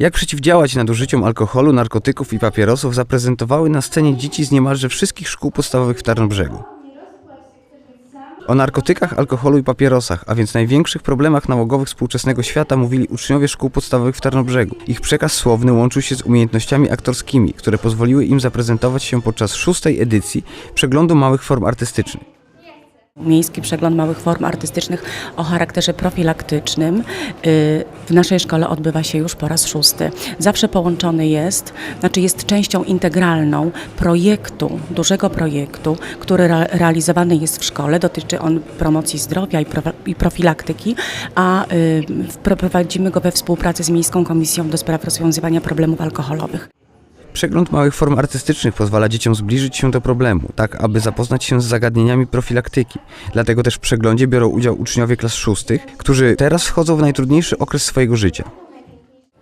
Jak przeciwdziałać nadużyciom alkoholu, narkotyków i papierosów zaprezentowały na scenie dzieci z niemalże wszystkich szkół podstawowych w Tarnobrzegu. O narkotykach, alkoholu i papierosach, a więc największych problemach nałogowych współczesnego świata mówili uczniowie szkół podstawowych w Tarnobrzegu. Ich przekaz słowny łączył się z umiejętnościami aktorskimi, które pozwoliły im zaprezentować się podczas szóstej edycji przeglądu małych form artystycznych. Miejski Przegląd Małych Form Artystycznych o charakterze profilaktycznym y, w naszej szkole odbywa się już po raz szósty. Zawsze połączony jest, znaczy jest częścią integralną projektu, dużego projektu, który re- realizowany jest w szkole. Dotyczy on promocji zdrowia i profilaktyki, a y, prowadzimy go we współpracy z Miejską Komisją do spraw rozwiązywania problemów alkoholowych. Przegląd małych form artystycznych pozwala dzieciom zbliżyć się do problemu, tak aby zapoznać się z zagadnieniami profilaktyki. Dlatego też w przeglądzie biorą udział uczniowie klas szóstych, którzy teraz wchodzą w najtrudniejszy okres swojego życia.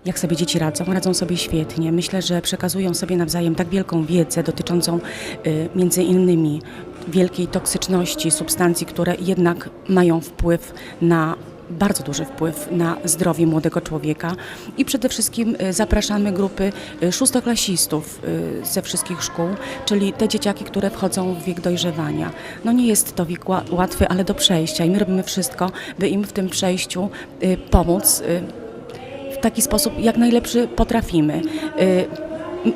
Jak sobie dzieci radzą? Radzą sobie świetnie. Myślę, że przekazują sobie nawzajem tak wielką wiedzę dotyczącą y, między innymi wielkiej toksyczności substancji, które jednak mają wpływ na bardzo duży wpływ na zdrowie młodego człowieka i przede wszystkim y, zapraszamy grupy y, szóstoklasistów y, ze wszystkich szkół, czyli te dzieciaki, które wchodzą w wiek dojrzewania. No nie jest to wiek ła- łatwy, ale do przejścia i my robimy wszystko, by im w tym przejściu pomóc. w taki sposób, jak najlepszy potrafimy.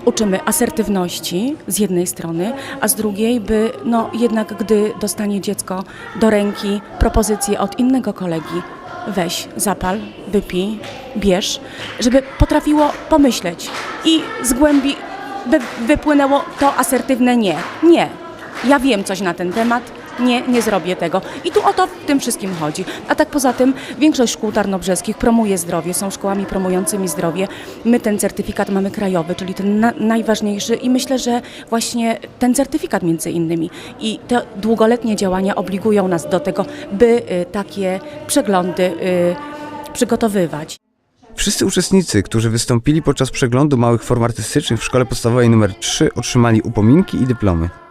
Uczymy asertywności z jednej strony, a z drugiej, by no, jednak gdy dostanie dziecko do ręki propozycję od innego kolegi, weź, zapal, wypij, bierz, żeby potrafiło pomyśleć i z głębi by wypłynęło to asertywne nie. Nie. Ja wiem coś na ten temat, nie, nie zrobię tego. I tu o to w tym wszystkim chodzi. A tak poza tym większość szkół tarnobrzeskich promuje zdrowie, są szkołami promującymi zdrowie. My ten certyfikat mamy krajowy, czyli ten na, najważniejszy i myślę, że właśnie ten certyfikat między innymi i te długoletnie działania obligują nas do tego, by y, takie przeglądy y, przygotowywać. Wszyscy uczestnicy, którzy wystąpili podczas przeglądu małych form artystycznych w szkole podstawowej nr 3 otrzymali upominki i dyplomy.